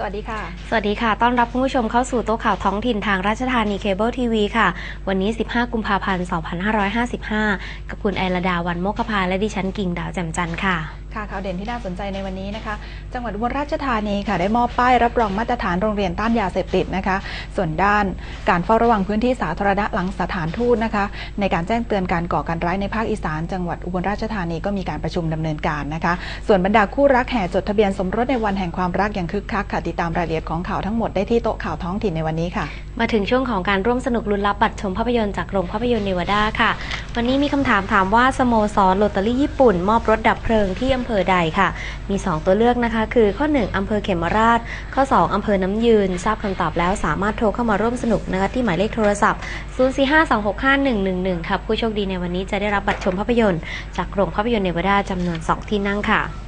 สวัสดีค่ะ สวัสดีค่ะ ต้อนรับคุณผู้ชมเข้าสู่โต๊ะข่าวท้องถิ่นทางราชธานีเคเบิลทีวีค่ะ วันนี้ 15 กุมภาพันธ์ 2555 กับคุณไอระดาวันโมกพาและดิฉันกิ่งดาวแจ่มจันทร์ค่ะค่ะข่าวเด่นที่น่าสนใจในวันนี้นะคะ จังหวัดอุบลราชธานีค่ะ ได้มอบป้ายรับรองมาตรฐานโรงเรียนต้านยาเสพติดนะคะ ส่วนด้านการเฝ้าระวังพื้นที่สาธารณะหลังสถานทูตนะคะ ในการแจ้งเตือนการก่อการร้ายในภาคอีสาน จังหวัดอุบลราชธานีก็มีการประชุมดำเนินการนะคะ ส่วนบรรดาคู่รักแห่จดทะเบียนสมรสในวันแห่งความรักอย่างคึกคักค่ะติดตามรายละเอียดของข่าวทั้งหมดได้ที่โต๊ะข่าวท้องถิ่นในวันนี้ค่ะ มาถึงช่วงของการร่วมสนุกลุ้นรับบัตรชมภาพยนตร์จากโรงภาพยนตร์เนวาดาค่ะ วันนี้มีคำถามถามว่าสโมสรโรตารี่ญี่ปุ่น มอบรถดับเพลิงที่อำเภอใดค่ะ มี 2 ตัวเลือกนะคะ คือข้อ 1 อำเภอเขมราช ข้อ 2 อำเภอน้ำยืน ทราบคำตอบแล้วสามารถโทรเข้ามาร่วมสนุกนะคะที่หมายเลขโทรศัพท์ 0452651111ค่ะ ผู้โชคดีในวันนี้จะได้รับบัตรชมภาพยนตร์ จากโรงภาพยนตร์เนวาดาจำนวน 2 ที่นั่งค่ะ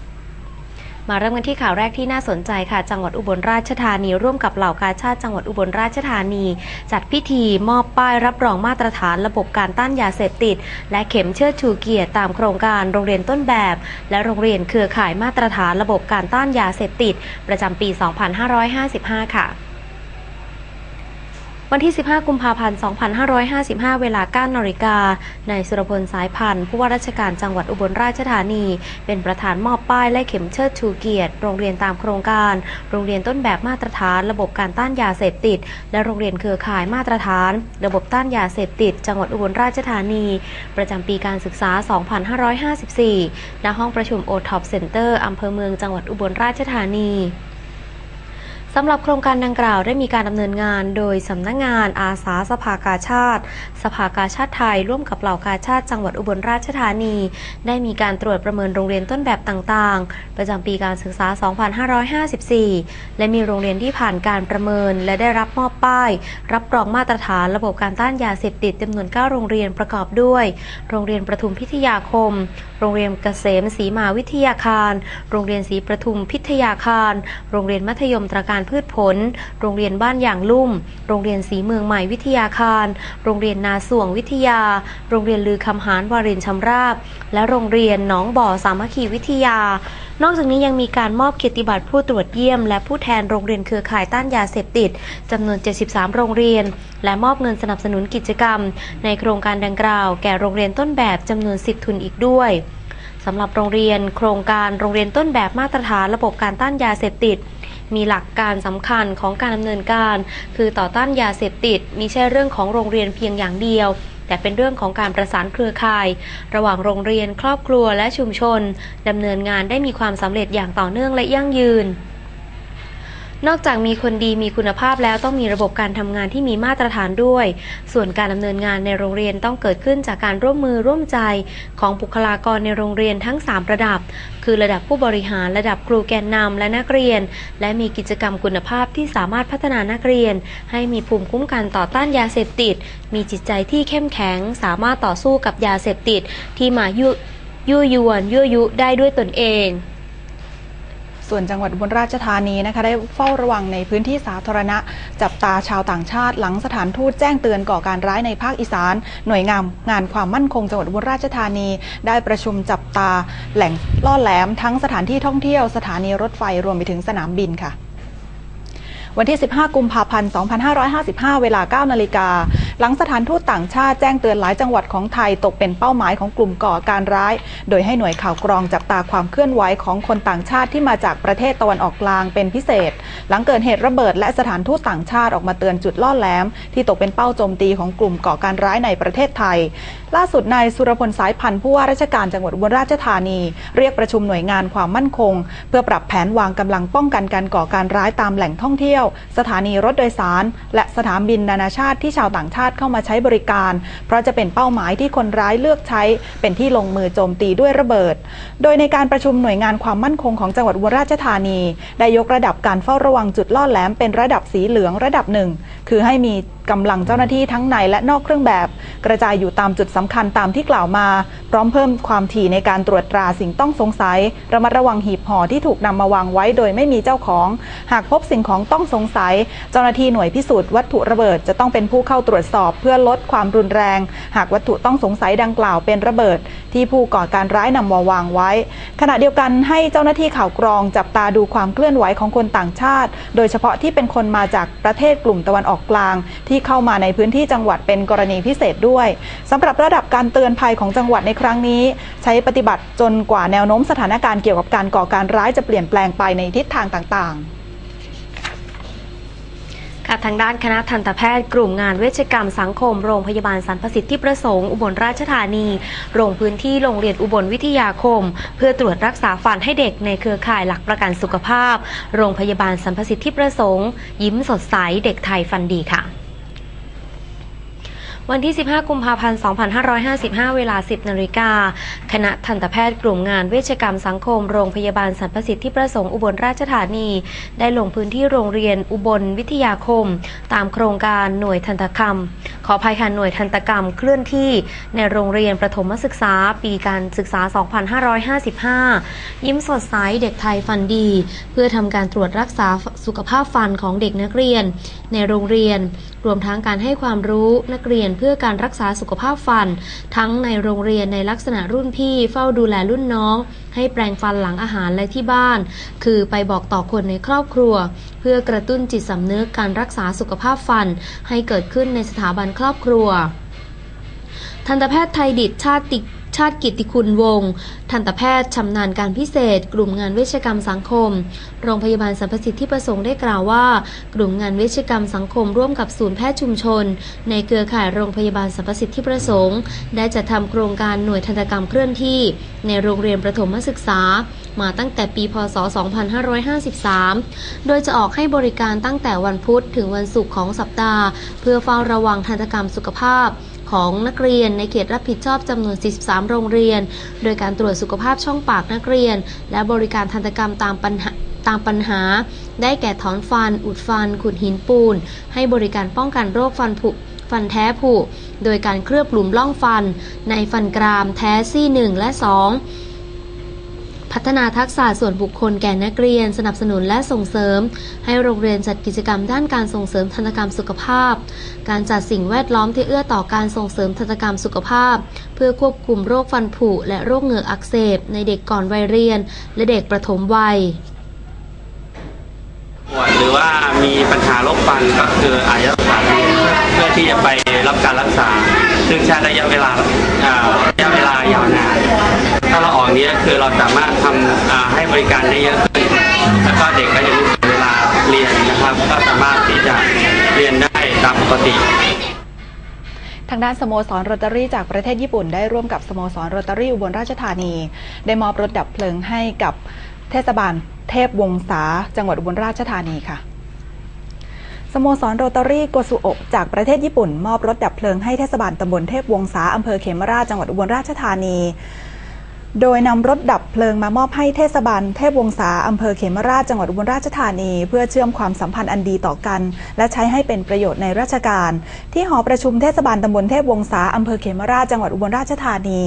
มาเริ่มกันที่ข่าวแรกที่น่าสนใจค่ะ จังหวัดอุบลราชธานี ร่วมกับเหล่ากาชาติจังหวัดอุบลราชธานี จัดพิธีมอบป้ายรับรองมาตรฐานระบบการต้านยาเสพติด และเข็มเชิดชูเกียรติตามโครงการโรงเรียนต้นแบบ และโรงเรียนเครือข่ายมาตรฐานระบบการต้านยาเสพติด ประจำปี 2555 ค่ะ วันที่ 15 กุมภาพันธ์ 2555 เวลา9นาฬิกานายสุรพลสายพันธ์ผู้ว่าราชการจังหวัดอุบลราชธานี เป็นประธานมอบป้ายและเข็มเชิดชูเกียรติ โรงเรียนตามโครงการ โรงเรียนต้นแบบมาตรฐาน ระบบการต้านยาเสพติด และโรงเรียนเครือข่ายมาตรฐาน ระบบต้านยาเสพติด จังหวัดอุบลราชธานี ประจำปีการศึกษา 2554 ณ ห้องประชุมโอท็อปเซ็นเตอร์อำเภอเมืองจังหวัดอุบลราชธานี สำหรับโครงการดังกล่าวได้มีการดำเนินงานโดยสำนักงงานอาสาสภากาชาติ สภากาชาติไทย ร่วมกับเหล่ากาชาติจังหวัดอุบลราชธานี ได้มีการตรวจประเมินโรงเรียนต้นแบบต่างๆ ประจำปีการศึกษา 2554 และมีโรงเรียนที่ผ่านการประเมิน และได้รับมอบป้าย รับรองมาตรฐานระบบการต้านยาเสพติดจำนวน 9 โรงเรียนประกอบด้วย โรงเรียนประทุมพิทยาคม โรงเรียนเกษมศรีมาวิทยาคาร โรงเรียนศรีประทุมพิทยาคาร โรงเรียนมัธยมตรการพืชผล โรงเรียนบ้านอย่างลุ่ม โรงเรียนศรีเมืองใหม่วิทยาคาร โรงเรียนนาส่วงวิทยา โรงเรียนลือคำหารวารินชำราบ และโรงเรียนหนองบ่อสามัคคีวิทยา นอกจากนี้ยังมีการมอบเกียรติบัตรผู้ตรวจเยี่ยม และผู้แทนโรงเรียนเครือข่ายต้านยาเสพติดจำนวน 73 โรงเรียน และมอบเงินสนับสนุนกิจกรรม ในโครงการดังกล่าว แก่โรงเรียนต้นแบบจำนวน 10 ทุนอีกด้วยสำหรับโรงเรียนโครงการโรงเรียนต้นแบบมาตรฐานระบบการต้านยาเสพติด มีหลักการสำคัญของการดำเนินการ คือต่อต้านยาเสพติดมิใช่เรื่องของโรงเรียนเพียงอย่างเดียวแต่เป็นเรื่องของการประสานเครือข่าย ระหว่างโรงเรียนครอบครัวและชุมชนดำเนินงานได้มีความสำเร็จอย่างต่อเนื่องและยั่งยืน นอกจากมีคนดีมีคุณภาพแล้วต้องมีระบบการทำงานที่มีมาตรฐานด้วย ส่วนการดำเนินงานในโรงเรียนต้องเกิดขึ้นจากการร่วมมือร่วมใจของบุคลากรในโรงเรียนทั้ง 3 ระดับ คือระดับผู้บริหารระดับครูแกนนำและนักเรียน และมีกิจกรรมคุณภาพที่สามารถพัฒนานักเรียน ให้มีภูมิคุ้มกันต่อต้านยาเสพติด มีจิตใจที่เข้มแข็ง สามารถต่อสู้กับยาเสพติดที่มายุยั่วยวนยั่วยุได้ด้วยตนเอง ส่วนจังหวัดอุบลราชธานีนะคะได้เฝ้าระวังในพื้นที่สาธารณะ จับตาชาวต่างชาติ หลังสถานทูตแจ้งเตือนก่อการร้ายในภาคอีสาน หน่วยงานงานความมั่นคงจังหวัดอุบลราชธานี ได้ประชุมจับตาแหล่งล่อแหลมทั้งสถานที่ท่องเที่ยวสถานีรถไฟรวมไปถึงสนามบินค่ะวันที่ 15 กุมภาพันธ์ 2555 เวลา 9 นาฬิกา หลังสถานทูตต่างชาติแจ้งเตือนหลายจังหวัดของไทยตกเป็นเป้าหมายของกลุ่มก่อการร้าย โดยให้หน่วยข่าวกรองจับตาความเคลื่อนไหวของคนต่างชาติที่มาจากประเทศตะวันออกกลางเป็นพิเศษ หลังเกิดเหตุระเบิดและสถานทูตต่างชาติออกมาเตือนจุดล่อแหลม ที่ตกเป็นเป้าโจมตีของกลุ่มก่อการร้ายในประเทศไทย ล่าสุดนายสุรพลสายพันธ์ผู้ว่าราชการจังหวัดอุบลราชธานี เรียกประชุมหน่วยงานความมั่นคง เพื่อปรับแผนวางกำลังป้องกันการก่อการร้ายตามแหล่งท่องเที่ยว สถานีรถโดยสาร และสนามบินนานาชาติที่ชาวต่างชาติเข้ามาใช้บริการ เพราะจะเป็นเป้าหมายที่คนร้ายเลือกใช้ เป็นที่ลงมือโจมตีด้วยระเบิด โดยในการประชุมหน่วยงานความมั่นคงของจังหวัดอุบลราชธานี ได้ยกระดับการเฝ้าระวังจุดล่อแหลมเป็นระดับสีเหลืองระดับหนึ่งคือให้มี กำลังเจ้าหน้าที่ทั้งในและนอกเครื่องแบบ กระจายอยู่ตามจุดสำคัญตามที่กล่าวมา พร้อมเพิ่มความถี่ในการตรวจตราสิ่งต้องสงสัย ระมัดระวังหีบห่อที่ถูกนำมาวางไว้โดยไม่มีเจ้าของ หากพบสิ่งของต้องสงสัย เจ้าหน้าที่หน่วยพิสูจน์วัตถุระเบิดจะต้องเป็นผู้เข้าตรวจสอบเพื่อลดความรุนแรง หากวัตถุต้องสงสัยดังกล่าวเป็นระเบิด ที่ผู้ก่อการร้ายนำมาวางไว้ ขณะเดียวกันให้เจ้าหน้าที่ข่าวกรองจับตาดูความเคลื่อนไหวของคนต่างชาติ โดยเฉพาะที่เป็นคนมาจากประเทศกลุ่มตะวันออกกลางที่เข้ามาในพื้นที่จังหวัดเป็นกรณีพิเศษด้วยสำหรับระดับการเตือนภัยของจังหวัดในครั้งนี้ ใช้ปฏิบัติจนกว่าแนวโน้มสถานการณ์เกี่ยวกับการก่อการร้ายจะเปลี่ยนแปลงไปในทิศทางต่างๆค่ะทางด้านคณะทันตแพทย์กลุ่มงานเวชกรรมสังคม โรงพยาบาลสรรพสิทธิประสงค์อุบลราชธานีลงพื้นที่โรงเรียนอุบลวิทยาคม เพื่อตรวจรักษาฟันให้เด็กในเครือข่ายหลักประกันสุขภาพ โรงพยาบาลสรรพสิทธิประสงค์ ยิ้มสดใสเด็กไทยฟันดีค่ะ วันที่ 15 กุมภาพันธ์ 2555 เวลา 10 นาฬิกา คณะทันตแพทย์กลุ่มงานเวชกรรมสังคม โรงพยาบาลสรรพสิทธิประสงค์อุบลราชธานี ได้ลงพื้นที่โรงเรียนอุบลวิทยาคม ตามโครงการหน่วยทันตกรรม ขออภัยค่ะหน่วยทันตกรรมเคลื่อนที่ในโรงเรียนประถมศึกษาปีการศึกษา 2555 ยิ้มสดใสเด็กไทยฟันดี เพื่อทำการตรวจรักษาสุขภาพฟันของเด็กนักเรียน ในโรงเรียนรวมทั้งการให้ความรู้นักเรียนเพื่อการรักษาสุขภาพฟัน ทั้งในโรงเรียนในลักษณะรุ่นพี่ เฝ้าดูแลรุ่นน้อง ให้แปรงฟันหลังอาหารและที่บ้าน คือไปบอกต่อคนในครอบครัว เพื่อกระตุ้นจิตสำนึกการรักษาสุขภาพฟัน ให้เกิดขึ้นในสถาบันครอบครัว ทันตแพทย์ไทยดิตชาติ ชาติกิติคุณวงศ์ทันตแพทย์ชำนาญการพิเศษ กลุ่มงานเวชกรรมสังคม โรงพยาบาลสรรพสิทธิประสงค์ได้กล่าวว่า กลุ่มงานเวชกรรมสังคมร่วมกับศูนย์แพทย์ชุมชน ในเครือข่ายโรงพยาบาลสรรพสิทธิประสงค์ ได้จัดทำโครงการหน่วยทันตกรรมเคลื่อนที่ ในโรงเรียนประถมศึกษา มาตั้งแต่ปี พศ 2553 โดยจะออกให้บริการตั้งแต่วันพุธถึงวันศุกร์ของสัปดาห์ เพื่อเฝ้าระวังทันตกรรมสุขภาพ ของนักเรียน ในเขตรับผิดชอบจำนวน 43 โรงเรียน โดยการตรวจสุขภาพช่องปากนักเรียน และบริการทันตกรรมตามปัญหาตามปัญหา ได้แก่ถอนฟัน อุดฟัน ขุดหินปูน ให้บริการป้องกันโรคฟันผุฟันแท้ผุ โดยการเคลือบหลุมล่องฟัน ในฟันกรามแท้ซี่ 1 และ 2 พัฒนาทักษะส่วนบุคคลแก่นักเรียน สนับสนุนและส่งเสริม ให้โรงเรียนจัดกิจกรรมด้านการส่งเสริมทันตกรรมสุขภาพ การจัดสิ่งแวดล้อมที่เอื้อต่อการส่งเสริมทันตกรรมสุขภาพ เพื่อควบคุมโรคฟันผุและโรคเหงือกอักเสบ ในเด็กก่อนวัยเรียน และเด็กประถมวัยปวดหรือว่ามีปัญหาโรคฟันก็คืออาจจะรักษาเพื่อที่จะไปรับการรักษา ซึ่งใช้ระยะเวลาอ่าระยะเวลายาวนาน ถ้าเราออกนี้คือเราสามารถทำอ่าให้บริการได้เยอะขึ้นแล้วก็เด็กก็จะรู้เวลาเรียนนะครับ ก็สามารถที่จะเรียนได้ตามปกติทางด้านสโมสรโรตารี่จากประเทศญี่ปุ่นได้ร่วมกับสโมสรโรตารี่อุบลราชธานี ได้มอบรถดับเพลิงให้กับเทศบาลเทพวงศาจังหวัดอุบลราชธานีค่ะ สโมสรโรตารี่โกสุโอะจากประเทศญี่ปุ่น มอบรถดับเพลิงให้เทศบาลตำบลเทพวงศาอำเภอเขมราชจังหวัดอุบลราชธานี โดยนำรถดับเพลิงมามอบให้เทศบาลเทพวงศาอำเภอเขมราชจังหวัดอุบลราชธานี เพื่อเชื่อมความสัมพันธ์อันดีต่อกัน และใช้ให้เป็นประโยชน์ในราชการ ที่หอประชุมเทศบาลตำบลเทพวงศาอำเภอเขมราชจังหวัดอุบลราชธานี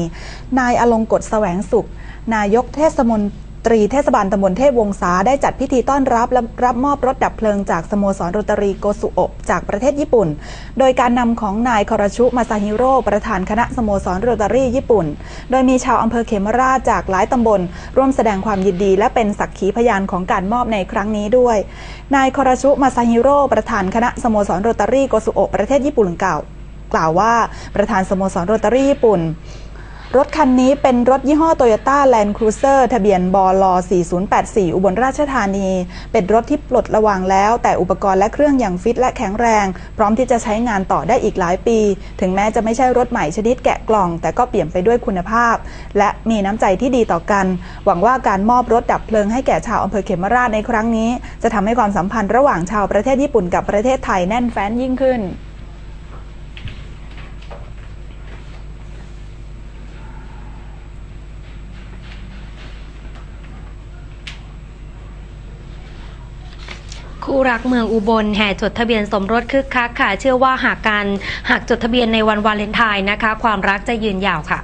นายอลงกฎแสวงสุข นายกเทศมน ตรีเทศบาลตำบลเทพวงศาได้จัดพิธีต้อนรับและรับมอบรถดับเพลิงจากสโมสรโรตารีโกสุโอะจากประเทศญี่ปุ่น โดยการนำของนายคอรชุมาซาฮิโร่ประธานคณะสโมสรโรตารีญี่ปุ่น โดยมีชาวอำเภอเขมราชจากหลายตำบล ร่วมแสดงความยินดี และเป็นสักขีพยานของการมอบในครั้งนี้ด้วย นายคอรชุมาซาฮิโร่ประธานคณะสโมสรโรตารีโกสุโอะประเทศญี่ปุ่นกล่าวกล่าวว่าประธานสโมสรโรตารีญี่ปุ่น รถคันนี้เป็นรถยี่ห้อ Toyota Land Cruiser ทะเบียนบล4084 อุบลราชธานี เป็นรถที่ปลดระวางแล้ว แต่อุปกรณ์และเครื่องอย่างฟิตและแข็งแรง พร้อมที่จะใช้งานต่อได้อีกหลายปี ถึงแม้จะไม่ใช่รถใหม่ชนิดแกะกล่อง แต่ก็เปี่ยมไปด้วยคุณภาพ และมีน้ำใจที่ดีต่อกัน หวังว่าการมอบรถดับเพลิงให้แก่ชาวอำเภอเขมราชในครั้งนี้ จะทำให้ความสัมพันธ์ระหว่างชาวประเทศญี่ปุ่นกับประเทศไทยแน่นแฟ้นยิ่งขึ้น คู่รักเมืองอุบลแห่จดทะเบียนสมรสคึกคักค่ะ เชื่อว่าหากการหากจดทะเบียนในวันวาเลนไทน์นะคะ ความรักจะยืนยาวค่ะ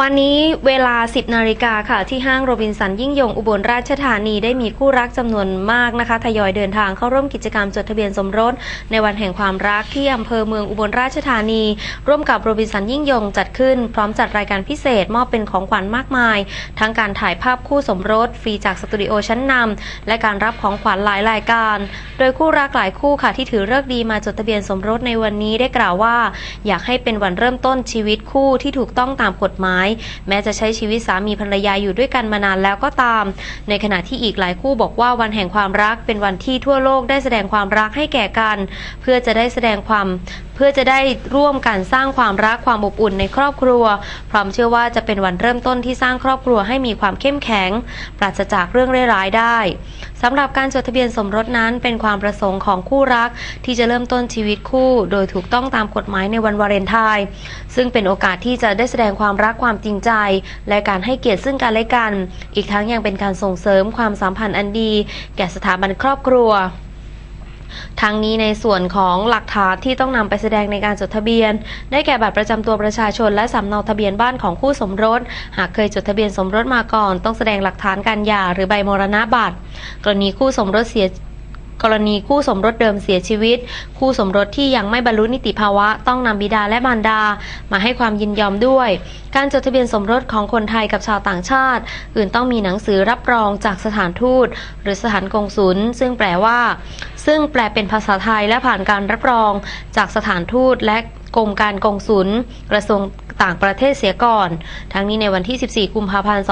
วันนี้เวลา 10 นาฬิกาค่ะ ที่ห้างโรบินสันยิ่งยงอุบลราชธานีได้มีคู่รักจำนวนมากนะคะ ทยอยเดินทางเข้าร่วมกิจกรรมจดทะเบียนสมรส ในวันแห่งความรักที่อำเภอเมืองอุบลราชธานี ร่วมกับโรบินสันยิ่งยงจัดขึ้น พร้อมจัดรายการพิเศษมอบเป็นของขวัญมากมาย ทั้งการถ่ายภาพคู่สมรสฟรีจากสตูดิโอชั้นนำและการรับของขวัญหลายรายการ โดยคู่รักหลายคู่ค่ะที่ถือเลิกดีมาจดทะเบียนสมรสในวันนี้ได้กล่าวว่า อยากให้เป็นวันเริ่มต้นชีวิตคู่ที่ถูกต้องตามกฎหมายแม้จะใช้ชีวิตสามีภรรยาอยู่ด้วยกันมานานแล้วก็ตาม ในขณะที่อีกหลายคู่บอกว่าวันแห่งความรักเป็นวันที่ทั่วโลกได้แสดงความรักให้แก่กัน เพื่อจะได้แสดงความ เพื่อจะได้ร่วมกันสร้างความรักความอบอุ่นในครอบครัว พร้อมเชื่อว่าจะเป็นวันเริ่มต้นที่สร้างครอบครัวให้มีความเข้มแข็ง ปราศจากเรื่องร้ายได้สำหรับการจดทะเบียนสมรสนั้นเป็นความประสงค์ของคู่รัก ที่จะเริ่มต้นชีวิตคู่ โดยถูกต้องตามกฎหมายในวันวาเลนไทน์ซึ่งเป็นโอกาสที่จะได้แสดงความรักความจริงใจ และการให้เกียรติซึ่งกันและกัน อีกทั้งยังเป็นการส่งเสริมความสัมพันธ์อันดี แก่สถาบันครอบครัว ทั้งนี้ในส่วนของหลักฐานที่ต้องนำไปแสดงในการจดทะเบียน ได้แก่บัตรประจำตัวประชาชนและสำเนาทะเบียนบ้านของคู่สมรส หากเคยจดทะเบียนสมรสมาก่อน ต้องแสดงหลักฐานการหย่าหรือใบมรณะบัตร กรณีคู่สมรสเสีย กรณีคู่สมรสเดิมเสียชีวิต คู่สมรสที่ยังไม่บรรลุนิติภาวะต้องนำบิดาและมารดา มาให้ความยินยอมด้วย การจดทะเบียนสมรสของคนไทยกับชาวต่างชาติ อื่นต้องมีหนังสือรับรองจากสถานทูต หรือสถานกงศุลซึ่งแปลว่า ซึ่งแปลเป็นภาษาไทยและผ่านการรับรองจากสถานทูตและกรมการกงศุลกระทรวง ต่างประเทศเสียก่อน ทั้งนี้ในวันที่ 14 กุมภาพันธ์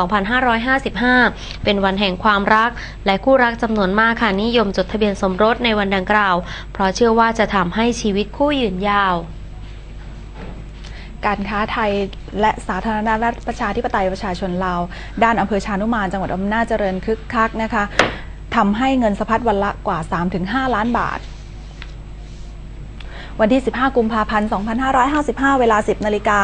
2555 เป็นวันแห่งความรัก และคู่รักจำนวนมากค่ะนิยมจดทะเบียนสมรสในวันดังกล่าว เพราะเชื่อว่าจะทำให้ชีวิตคู่ยืนยาวการค้าไทยและสาธารณรัฐประชาธิปไตยประชาชนลาว ด้านอำเภอชานุมานจังหวัดอำนาจเจริญคึกคักนะคะทำให้เงินสะพัดวันละกว่า 3-5 ล้านบาท วันที่ 15 กุมภาพันธ์ 2555 เวลา 10 นาฬิกา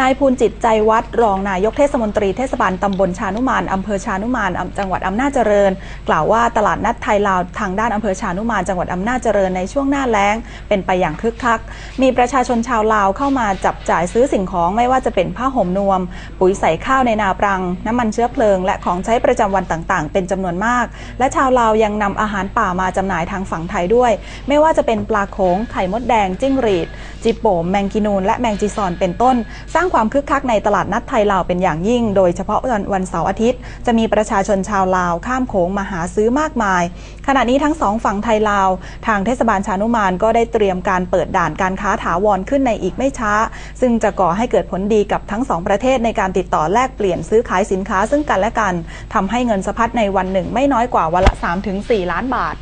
นายภูลจิตใจวัดรองนายกเทศมนตรีเทศบาลตำบลชานุมานอำเภอชานุมานจังหวัดอำนาจเจริญ กล่าวว่าตลาดนัดไทยลาวทางด้านอำเภอชานุมานจังหวัดอำนาจเจริญในช่วงหน้าแล้ง เป็นไปอย่างคึกคัก มีประชาชนชาวลาวเข้ามาจับจ่ายซื้อสิ่งของไม่ว่าจะเป็นผ้าห่มนวม ปุ๋ยใส่ข้าวในนาปรัง น้ำมันเชื้อเพลิง และของใช้ประจำวันต่างๆ เป็นจำนวนมาก และชาวลาวยังนำอาหารป่ามาจำหน่ายทางฝั่งไทยด้วย ไม่ว่าจะเป็นปลาโขงไข่มดแดงจิ้งหรีด จิโปมแมงกินูนและแมงจีซอนเป็นต้น สร้างความคึกคักในตลาดนัดไทยลาวเป็นอย่างยิ่ง โดยเฉพาะวันวันเสาร์อาทิตย์ จะมีประชาชนชาวลาวข้ามโขงมาหาซื้อมากมาย ขณะนี้ทั้งสองฝั่งไทยลาว ทางเทศบาลชานุมานก็ได้เตรียมการเปิดด่านการค้าถาวรขึ้นในอีกไม่ช้า ซึ่งจะก่อให้เกิดผลดีกับทั้งสองประเทศในการติดต่อแลกเปลี่ยนซื้อขายสินค้าซึ่งกันและกันทำให้เงินสะพัดในวันหนึ่งไม่น้อยกว่าวันละ 3-4 ล้านบาท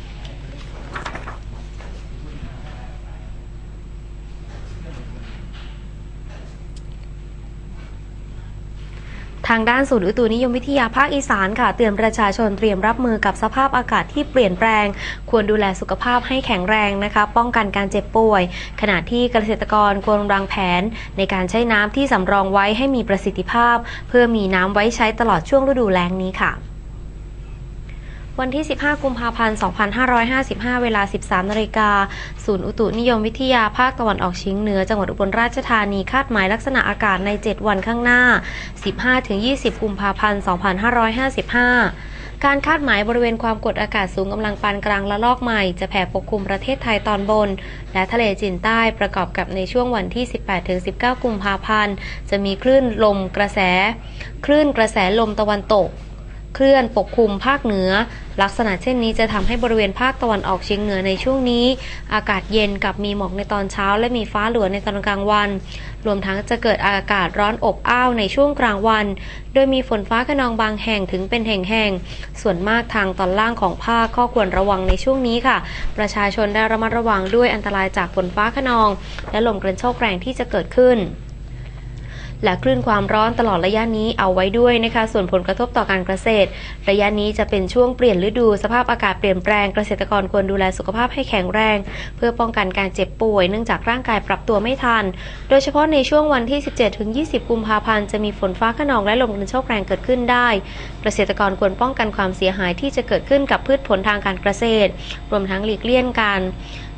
ทางด้านศูนย์อุตุนิยมวิทยาภาคอีสานค่ะ เตือนประชาชนเตรียมรับมือกับสภาพอากาศที่เปลี่ยนแปลง ควรดูแลสุขภาพให้แข็งแรงนะคะ ป้องกันการเจ็บป่วย ขณะที่เกษตรกรควรวางแผน ในการใช้น้ำที่สำรองไว้ให้มีประสิทธิภาพ เพื่อมีน้ำไว้ใช้ตลอดช่วงฤดูแล้งนี้ค่ะ วันที่ 15 กุมภาพันธ์ 2555 เวลา 13นาฬิกา ศูนย์อุตุนิยมวิทยาภาคตะวันออกเฉียงเหนือ จังหวัดอุบลราชธานีคาดหมายลักษณะอากาศใน 7 วันข้างหน้า 15-20 กุมภาพันธ์ 2555การคาดหมายบริเวณความกดอากาศสูงกำลังปานกลางละลอกใหม่ จะแผ่ปกคลุมประเทศไทยตอนบน และทะเลจีนใต้ประกอบกับในช่วงวันที่ 18-19 กุมภาพันธ์ จะมีคลื่นลมกระแส คลื่นกระแสลมตะวันตก เคลื่อนปกคลุมภาคเหนือ ลักษณะเช่นนี้จะทำให้บริเวณภาคตะวันออกเฉียงเหนือในช่วงนี้ อากาศเย็นกับมีหมอกในตอนเช้า และมีฟ้าหลัวในตอนกลางวัน รวมทั้งจะเกิดอากาศร้อนอบอ้าวในช่วงกลางวัน โดยมีฝนฟ้าขนองบางแห่งถึงเป็นแห่งๆส่วนมากทางตอนล่างของภาคข้อควรระวังในช่วงนี้ค่ะ ประชาชนได้ระมัดระวังด้วยอันตรายจากฝนฟ้าขนอง และลมกระโชกแรงที่จะเกิดขึ้น และคลื่นความร้อนตลอดระยะนี้เอาไว้ด้วยนะคะ ส่วนผลกระทบต่อการเกษตร ระยะนี้จะเป็นช่วงเปลี่ยนฤดูสภาพอากาศเปลี่ยนแปลงเกษตรกรควรดูแลสุขภาพให้แข็งแรง เพื่อป้องกันการเจ็บป่วยเนื่องจากร่างกายปรับตัวไม่ทัน โดยเฉพาะในช่วงวันที่ 17-20 กุมภาพันธ์จะมีฝนฟ้าขนองและลมกระโชกแรงเกิดขึ้นได้ เกษตรกรควรป้องกันความเสียหายที่จะเกิดขึ้นกับพืชผลทางการเกษตร รวมทั้งหลีกเลี่ยงการ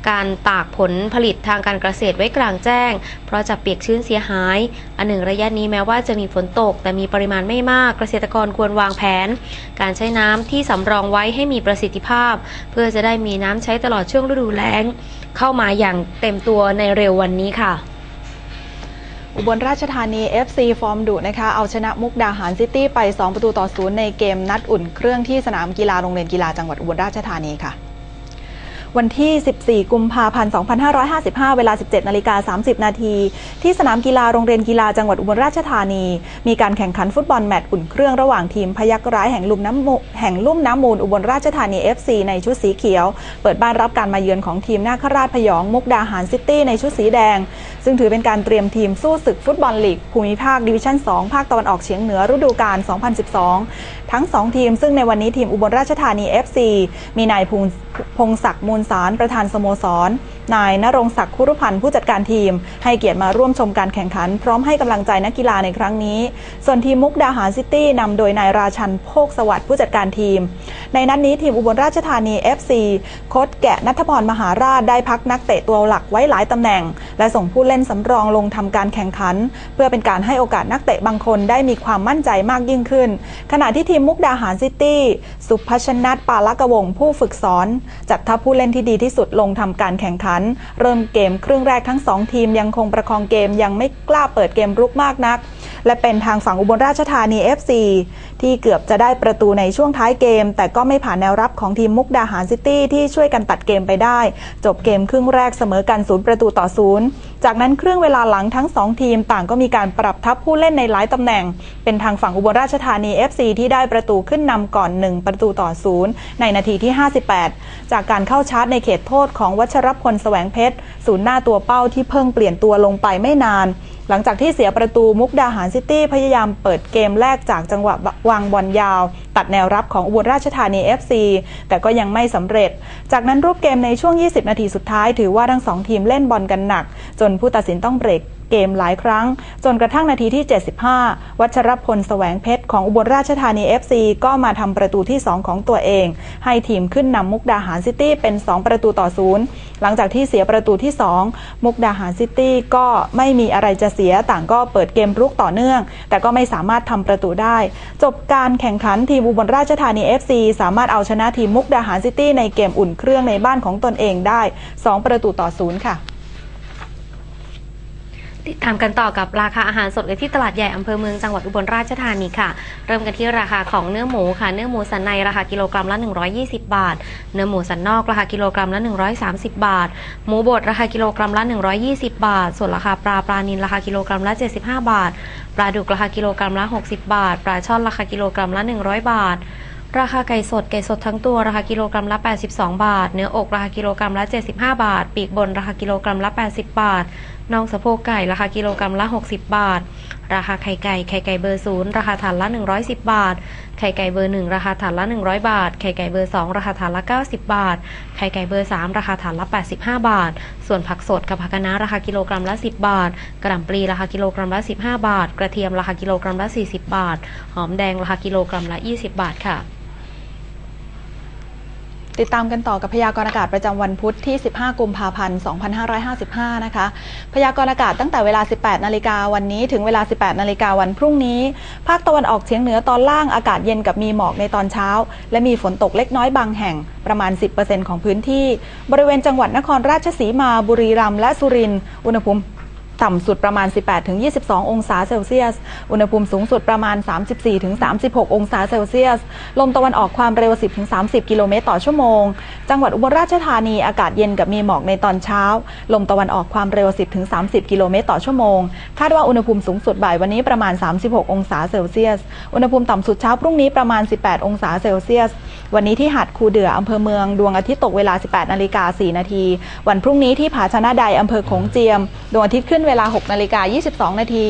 การตากผลผลิตทางการเกษตรไว้กลางแจ้ง เพราะจะเปียกชื้นเสียหาย อันหนึ่งระยะนี้แม้ว่าจะมีฝนตก แต่มีปริมาณไม่มากเกษตรกรควรวางแผน การใช้น้ำที่สำรองไว้ให้มีประสิทธิภาพ เพื่อจะได้มีน้ำใช้ตลอดช่วงฤดูแล้ง เข้ามาอย่างเต็มตัวในเร็ววันนี้ค่ะอุบลราชธานี FC ฟอร์มดุนะคะ เอาชนะมุกดาหารซิตี้ไป 2 ประตูต่อศูนย์ในเกมนัดอุ่นเครื่องที่สนามกีฬาโรงเรียนกีฬาจังหวัดอุบลราชธานีค่ะ วันที่ 14 กุมภาพันธ์ 2555 เวลา 17 นาฬิกา 30 นาที ที่สนามกีฬาโรงเรียนกีฬาจังหวัดอุบลราชธานี มีการแข่งขันฟุตบอลแมตช์อุ่นเครื่องระหว่างทีมพยักร้ายแห่งลุ่มน้ำมูแห่งลุ่มน้ำมูลอุบลราชธานี FC ในชุดสีเขียว เปิดบ้านรับการมาเยือนของทีมนาคราชพยองมุกดาหารซิตี้ในชุดสีแดง ซึ่งถือเป็นการเตรียมทีมสู้ศึกฟุตบอลลีกภูมิภาคดิวิชั่น 2 ภาคตะวันออกเฉียงเหนือฤดูกาล 2012 ทั้ง 2 ทีมซึ่งในวันนี้ทีมอุบลราชธานี FC มีนายพง พงศักดิ์มูลสารประธานสโมสร นายนรงศักดิ์คุรุพันธ์ผู้จัดการทีม ให้เกียรติมาร่วมชมการแข่งขัน พร้อมให้กำลังใจนักกีฬาในครั้งนี้ ส่วนทีมมุกดาหารซิตี้นำโดยนายราชันโภคสวัสดิ์ผู้จัดการทีม ในนัดนนี้ทีมอุบลราชธานี FC โค้ชแกะนัทพรมหาราชได้พักนักเตะตัวหลักไว้หลายตำแหน่ง และส่งผู้เล่นสำรองลงทำการแข่งขัน เพื่อเป็นการให้โอกาสนักเตะบางคนได้มีความมั่นใจมากยิ่งขึ้น ขณะที่ทีมมุกดาหารซิตี้สุภชนัทปาลกวงผู้ฝึกสอนจัดทัพผู้เล่นที่ดีที่สุดลงทำการแข่งขันเริ่มเกมครึ่งแรกทั้งสองทีมยังคงประคองเกมยังไม่กล้าเปิดเกมรุกมากนัก และเป็นทางฝั่งอุบลราชธานี FC ที่เกือบจะได้ประตูในช่วงท้ายเกม แต่ก็ไม่ผ่านแนวรับของทีมมุกดาหารซิตี้ที่ช่วยกันตัดเกมไปได้ จบเกมครึ่งแรกเสมอกันศูนย์ประตูต่อศูนย์จากนั้นครึ่งเวลาหลังทั้ง 2 ทีมต่างก็มีการปรับทัพผู้เล่นในหลายตำแหน่ง เป็นทางฝั่งอุบลราชธานี FC ที่ได้ประตูขึ้นนำก่อน 1 ประตูต่อศูนย์ในนาทีที่ 58 จากการเข้าชาร์จในเขตโทษของวัชรพลแสวงเพชรศูนย์หน้าตัวเป้าที่เพิ่งเปลี่ยนตัวลงไปไม่นาน หลังจากที่เสียประตูมุกดาหารซิตี้พยายามเปิดเกมแรกจากจังหวะวางบอลยาว ตัดแนวรับของอุบลราชธานี FC แต่ก็ยังไม่สำเร็จ จากนั้นรูปเกมในช่วง 20 นาทีสุดท้าย ถือว่าทั้งสองทีมเล่นบอลกันหนัก จนผู้ตัดสินต้องเบรก เกมหลายครั้ง จนกระทั่งนาทีที่ 75 วัชรพลแสวงเพชรของอุบลราชธานี FC ก็มาทำประตูที่ 2 ของตัวเอง ให้ทีมขึ้นนำมุกดาหารซิตี้เป็น 2 ประตูต่อศูนย์หลังจากที่เสียประตูที่ 2 มุกดาหารซิตี้ก็ไม่มีอะไรจะเสียต่างก็เปิดเกมรุกต่อเนื่อง แต่ก็ไม่สามารถทำประตูได้ จบการแข่งขันทีมอุบลราชธานี FC สามารถเอาชนะทีมมุกดาหารซิตี้ในเกมอุ่นเครื่องในบ้านของตนเองได้ 2 ประตูต่อศูนย์ค่ะ ติดตามกันต่อกับราคาอาหารสดกันที่ตลาดใหญ่อำเภอเมืองจังหวัดอุบลราชธานีค่ะ เริ่มกันที่ราคาของเนื้อหมูค่ะ เนื้อหมูสันในราคากิโลกรัมละ 120 บาท เนื้อหมูสันนอกราคากิโลกรัมละ 130 บาท หมูบดราคากิโลกรัมละ 120 บาท ส่วนราคาปลาปลานิลราคากิโลกรัมละ 75 บาท ปลาดุกราคากิโลกรัมละ 60 บาท ปลาช่อนราคากิโลกรัมละ 100 บาทราคาไก่สดไก่สดทั้งตัวราคากิโลกรัมละ 82 บาท เนื้ออกราคากิโลกรัมละ 75 บาท ปีกบนราคากิโลกรัมละ 80 บาท น่องสะโพกไก่ราคากิโลกรัมละ 60 บาท ราคาไข่ไก่ไข่ไก่เบอร์ศูนย์ราคาถาดละ 110 บาท ไข่ไก่เบอร์หนึ่งราคาถาดละ 100 บาท ไข่ไก่เบอร์สองราคาถาดละ 90 บาท ไข่ไก่เบอร์สามราคาถาดละ 85 บาท ส่วนผักสดกับผักคะน้าราคากิโลกรัมละ 10 บาท กระหล่ำปลีราคากิโลกรัมละ 15 บาท กระเทียมราคากิโลกรัมละ 40 บาท หอมแดงราคากิโลกรัมละ 20 บาทค่ะ ติดตามกันต่อกับพยากรณ์อากาศประจำวันพุธที่ 15 กุมภาพันธ์ 2555 นะคะ พยากรณ์อากาศตั้งแต่เวลา 18 นาฬิกาวันนี้ถึงเวลา 18 นาฬิกาวันพรุ่งนี้ ภาคตะวันออกเฉียงเหนือตอนล่างอากาศเย็นกับมีหมอกในตอนเช้า และมีฝนตกเล็กน้อยบางแห่งประมาณ 10%ของพื้นที่ บริเวณจังหวัดนครราชสีมาบุรีรัมย์และสุรินทร์อุณหภูมิ ต่ำสุดประมาณ 18-22 องศาเซลเซียส อุณหภูมิสูงสุดประมาณ 34-36 องศาเซลเซียส ลมตะวันออกความเร็ว 10-30 กิโลเมตรต่อชั่วโมง จังหวัดอุบลราชธานีอากาศเย็นกับมีหมอกในตอนเช้า ลมตะวันออกความเร็ว 10-30 กิโลเมตรต่อชั่วโมง คาดว่าอุณหภูมิสูงสุดบ่ายวันนี้ประมาณ 36 องศาเซลเซียส อุณหภูมิต่ำสุดเช้าพรุ่งนี้ประมาณ 18 องศาเซลเซียส วันนี้ที่หาดคูเดืออำเภอเมืองดวงอาทิตย์ตกเวลา 18นาฬิกา4นาที วันพรุ่งนี้ที่ผาชนะใดอำเภอโขงเจียม ดวงอาทิตย์ขึ้นเวลา 6 นาฬิกา 22 นาที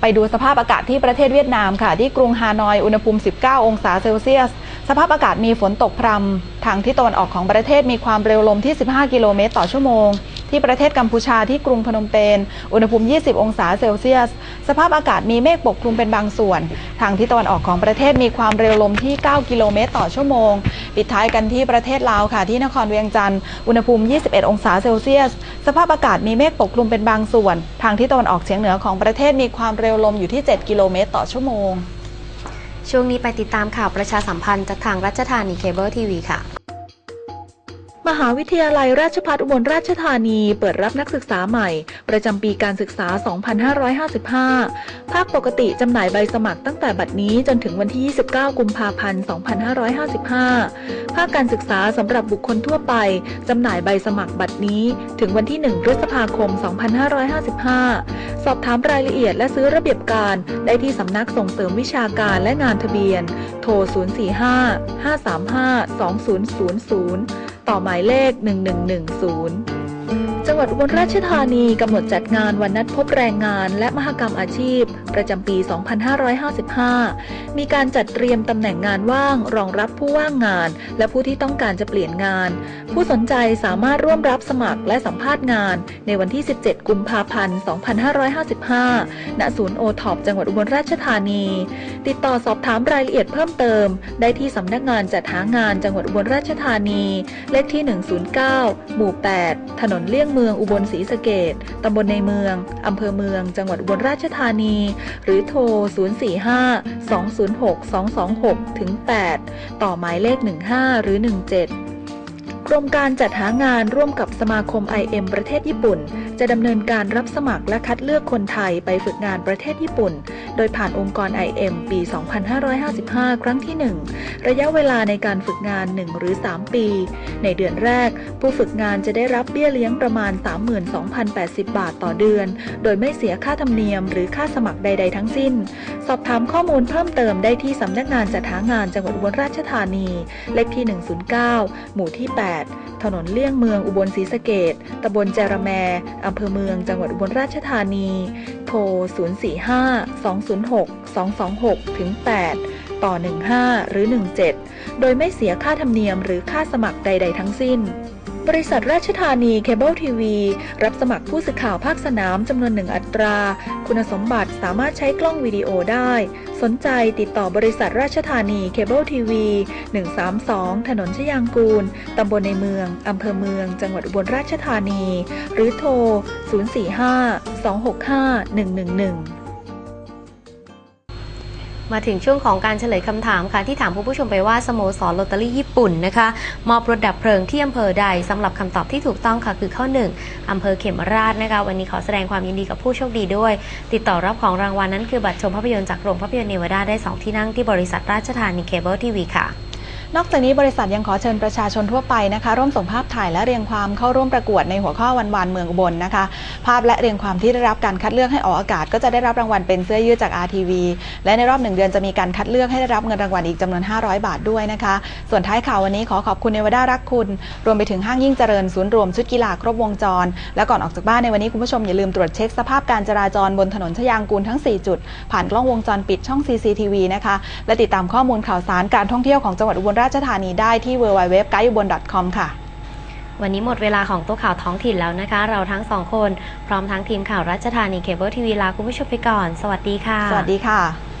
ไปดูสภาพอากาศที่ประเทศเวียดนามค่ะ ที่กรุงฮานอย อุณหภูมิ 19 องศาเซลเซียส สภาพอากาศมีฝนตกพรำทางที่ตะวันออกของประเทศมีความเร็วลมที่ 15 กิโลเมตรต่อชั่วโมง ที่ประเทศกัมพูชาที่กรุงพนมเปญ อุณหภูมิ 20 องศาเซลเซียส สภาพอากาศมีเมฆปกคลุมเป็นบางส่วน ทางที่ตะวันออกของประเทศมีความเร็วลมที่ 9 กิโลเมตรต่อชั่วโมง ปิดท้ายกันที่ประเทศลาวค่ะ ที่นครเวียงจันทร์ อุณหภูมิ 21 องศาเซลเซียส สภาพอากาศมีเมฆปกคลุมเป็นบางส่วน ทางที่ตะวันออกเฉียงเหนือของประเทศมีความเร็วลมอยู่ที่ 7 กิโลเมตรต่อชั่วโมง ช่วงนี้ไปติดตามข่าวประชาสัมพันธ์จากทางรัชธานีเคเบิลทีวีค่ะ มหาวิทยาลัยราชภัฏอุบลราชธานีเปิดรับนักศึกษาใหม่ ประจำปีการศึกษา 2555 ภาคปกติจำหน่ายใบสมัครตั้งแต่บัดนี้จนถึงวันที่ 29 กุมภาพันธ์ 2555 ภาคการศึกษาสำหรับบุคคลทั่วไปจำหน่ายใบสมัครบัดนี้ ถึงวันที่ 1 พฤษภาคม 2555 สอบถามรายละเอียดและซื้อระเบียบการ ได้ที่สำนักส่งเสริมวิชาการและงานทะเบียน โทร 045 535 2000 ต่อหมายเลข 1110 จังหวัดอุบลราชธานีกำหนดจัดงานวันนัดพบแรงงาน และมหกรรมอาชีพ ประจำปี 2555 มีการจัดเตรียมตำแหน่งงานว่าง รองรับผู้ว่างงาน และผู้ที่ต้องการจะเปลี่ยนงาน ผู้สนใจสามารถร่วมรับสมัครและสัมภาษณ์งาน ในวันที่ 17 กุมภาพันธ์ 2555 ณ ศูนย์โอท็อปจังหวัดอุบลราชธานี ติดต่อสอบถามรายละเอียดเพิ่มเติม ได้ที่สำนักงานจัดหางานจังหวัดอุบลราชธานี เลขที่ 109 หมู่ 8 ถนนเลี่ยงเมืองอุบลศรีสะเกดตำบลในเมือง อำเภอเมือง จังหวัดอุบลราชธานี หรือโทร 045 206 226 ถึง 8 ต่อหมายเลข 15 หรือ 17กรมการจัดหางานร่วมกับสมาคม IM ประเทศญี่ปุ่น จะดำเนินการรับสมัครและคัดเลือกคนไทยไปฝึกงานประเทศญี่ปุ่น โดยผ่านองค์กร IM ปี 2555 ครั้งที่ 1 ระยะเวลาในการฝึกงาน 1 หรือ 3 ปี ในเดือนแรก ผู้ฝึกงานจะได้รับเบี้ยเลี้ยงประมาณ 32,080 บาทต่อเดือน โดยไม่เสียค่าธรรมเนียม หรือค่าสมัครใด ๆ ทั้งสิ้น สอบถามข้อมูลเพิ่มเติมได้ที่สำนักงานจัดหางานจังหวัดอุบลราชธานี เลขที่ 109 หมู่ที่ 8 ถนนเลี่ยงเมืองอุบลศรีสะเกดตำบลแจรแมอำเภอเมืองจังหวัดอุบลราชธานี โทร 045 206 226ถึง8ต่อ 15 หรือ 17 โดยไม่เสียค่าธรรมเนียมหรือค่าสมัครใด ๆ ทั้งสิ้น บริษัทราชธานีเคเบิลทีวีรับสมัครผู้สื่อข่าวภาคสนามจำนวนหนึ่งอัตรา คุณสมบัติสามารถใช้กล้องวิดีโอได้ สนใจติดต่อบริษัทราชธานีเคเบิลทีวี 132 ถนนชยางกูล ตำบลในเมือง อำเภอเมือง จังหวัดอุบลราชธานี หรือโทร 045 265 111 มาถึงช่วงของการเฉลยคำถามค่ะ ที่ถามผู้ผู้ชมไปว่าสโมสรลอตเตอรี่ญี่ปุ่นนะคะ มอบรถดับเพลิงที่อำเภอใดสำหรับคำตอบที่ถูกต้องค่ะ คือข้อ 1อำเภอเขมราชนะคะ วันนี้ขอแสดงความยินดีกับผู้โชคดีด้วย ติดต่อรับของรางวัลนั้นคือบัตรชมภาพยนตร์จากโรงภาพยนตร์เนวาดาได้ 2 ที่นั่งที่บริษัทราชธานีเคเบิลทีวีค่ะ นอกจากนี้บริษัทยังขอเชิญประชาชนทั่วไปนะคะ ร่วมส่งภาพถ่ายและเรียงความเข้าร่วมประกวดในหัวข้อวันวานเมืองอุบลนะคะ ภาพและเรียงความที่ได้รับการคัดเลือกให้ออกอากาศ ก็จะได้รับรางวัลเป็นเสื้อยืดจาก RTV และในรอบหนึ่งเดือนจะมีการคัดเลือกให้ได้รับเงินรางวัลอีกจำนวน 500 บาทด้วยนะคะ ส่วนท้ายข่าววันนี้ขอขอบคุณเนวดารักคุณ รวมไปถึงห้างยิ่งเจริญศูนย์รวมชุดกีฬาครบวงจร และก่อนออกจากบ้านในวันนี้คุณผู้ชมอย่าลืมตรวจเช็คสภาพการจราจรบนถนนชยางกูลทั้ง 4 จุด ผ่านกล้องวงจรปิดช่อง CCTV นะคะและติดตามข้อมูลข่าวสารการท่องเที่ยวของจังหวัดอุบลราชธานีได้ที่ www.guideubon.com ค่ะ วันนี้หมดเวลาของโต๊ะข่าวท้องถิ่นแล้วนะคะ เราทั้งสองคน พร้อมทั้งทีมข่าวรัชธานีเคเบิลทีวีลาคุณผู้ชมไปก่อน สวัสดีค่ะ สวัสดีค่ะ